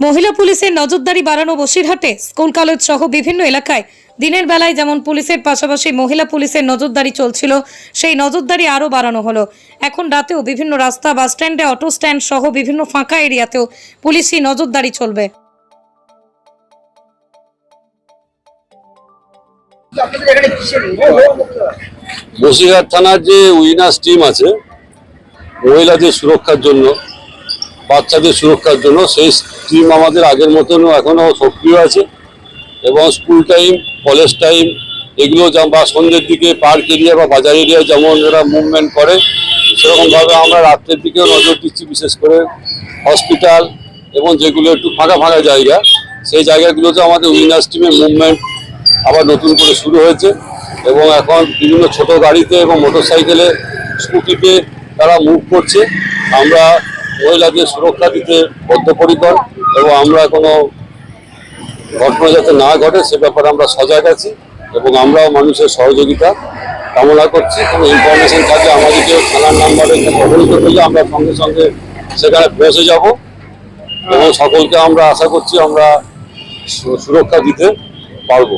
মহিলা পুলিশের নজরদারি বাড়ানো বসিরহাটে। স্কুল, কলেজ সহ বিভিন্ন এলাকায় দিনের বেলায় যেমন পুলিশের পাশাপাশি মহিলা পুলিশের নজরদারি চলছিল, সেই নজরদারি আরও বাড়ানো হলো। এখন রাতেও বিভিন্ন রাস্তা, বাস স্ট্যান্ডে, অটো স্ট্যান্ড সহ বিভিন্ন ফাঁকা এরিয়াতেও পুলিশি নজরদারি চলবে। বসিরহাট থানার যে উইনার্স টিম আছে, মহিলাদের সুরক্ষার জন্য বাচ্চাদের সুরক্ষার জন্য। সেই টিম আমাদের আগের মতন এখনও সক্রিয় আছে। এবং স্কুল টাইম কলেজ টাইম এগুলো বা সন্ধ্যের দিকে পার্ক এরিয়া বা বাজার এরিয়ায় যেমন এরা মুভমেন্ট করে, সেরকমভাবে আমরা রাত্রের দিকেও নজর দিচ্ছি, বিশেষ করে হসপিটাল এবং যেগুলো একটু ফাঁকা ফাঁকা জায়গা, সেই জায়গাগুলোতে আমাদের উইনার্স টিমের মুভমেন্ট আবার নতুন করে শুরু হয়েছে। এবং এখন বিভিন্ন ছোট গাড়িতে এবং মোটর সাইকেলে স্কুটিতে তারা মুভ করছে। আমরা মহিলাদের সুরক্ষা দিতে বদ্ধপরিকর এবং আমরা কোনো ঘটনা যাতে না ঘটে, সে ব্যাপারে আমরা সজাগ আছি এবং আমরাও মানুষের সহযোগিতা কামনা করছি। কোনো ইনফরমেশন থাকলে আমাদেরকে থানার নাম্বারে অবহিত করলে আমরা সঙ্গে সঙ্গে সেখানে পৌঁছে যাব এবং সকলকে আমরা আশা করছি আমরা সুরক্ষা দিতে পারব।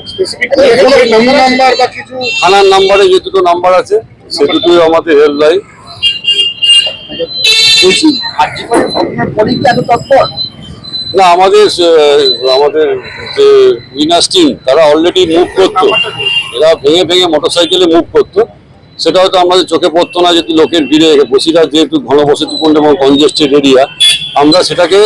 থানার নাম্বারে যে দুটো নাম্বার আছে, সে দুটোই আমাদের হেল্পলাইন না, আমাদের আমাদের যে উইনার্স টিম তারা অলরেডি মুভ করতো। এরা ভেঙে ভেঙে মোটরসাইকেলে মুভ করতো। সেটা হয়তো আমাদের চোখে পড়তো না, যদি লোকের ভিড়ে বসিরহাট যেহেতু ঘনবসতিপূর্ণ এবং কনজেস্টেড এরিয়া আমরা সেটাকে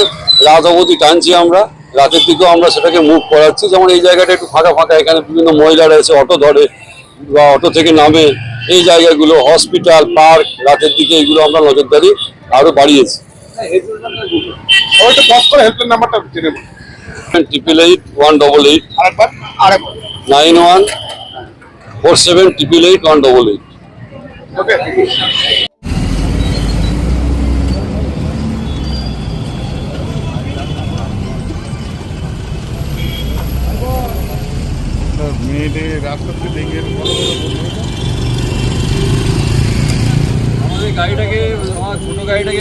রাত অবধি টানছি আমরা, রাতের দিকেও আমরা সেটাকে মুভ করাচ্ছি। যেমন এই জায়গাটা একটু ফাঁকা ফাঁকা, এখানে বিভিন্ন মহিলারা এসে অটো ধরে বা অটো থেকে নামে। এই জায়গাগুলো হসপিটাল পার্ক রাতের দিকে এগুলো আমরা নজরদারি আরও বাড়িয়েছি। Triple eight one double eight nine one four seven triple eight one double eight মেয়েদের রাস্তাতে দেখে আমাদের গাড়িটাকে আমার ছোট গাড়িটাকে